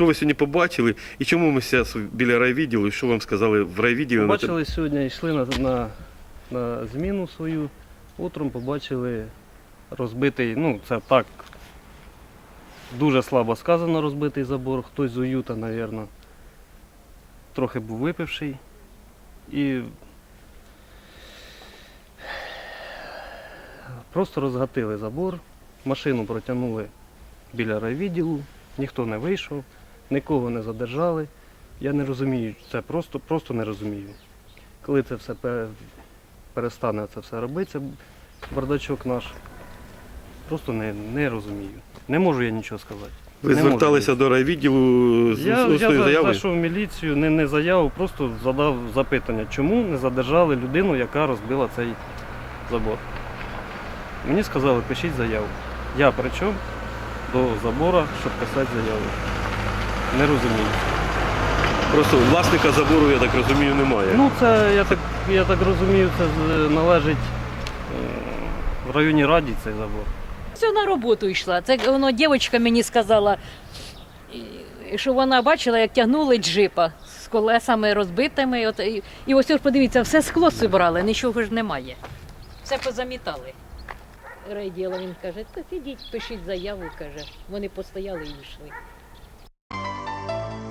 що ви сьогодні побачили і чому ми зараз біля райвідділу, і що вам сказали в райвідділі? Побачили сьогодні, йшли на, на, на зміну свою. Утром побачили розбитий, ну це так, дуже слабо сказано розбитий забор. Хтось з уюта, мабуть, трохи був випивший. І просто розгатили забор, машину протягнули біля райвідділу, ніхто не вийшов, нікого не задержали. Я не розумію, це просто, просто не розумію. Коли це все перестане це все робитися, бардачок наш, просто не, не розумію. Не можу я нічого сказати. Ви Не зверталися до райвідділу з Я, я заявою? зайшов в міліцію, не, не заяву, просто задав запитання, чому не задержали людину, яка розбила цей забор. Мені сказали, пишіть заяву. Я при чому до забора, щоб писати заяву. Не розумію. Просто власника забору, я так розумію, немає. Ну, це, я так, я так розумію, це з- належить е, в районній раді цей забор. Все на роботу йшла. Це воно дівчинка мені сказала, і- що вона бачила, як тягнули джипа з колесами розбитими. От, і, і ось ось подивіться, все скло зібрали, нічого ж немає. Все позамітали. Райділа він каже, так ідіть, пишіть заяву, каже. Вони постояли і йшли.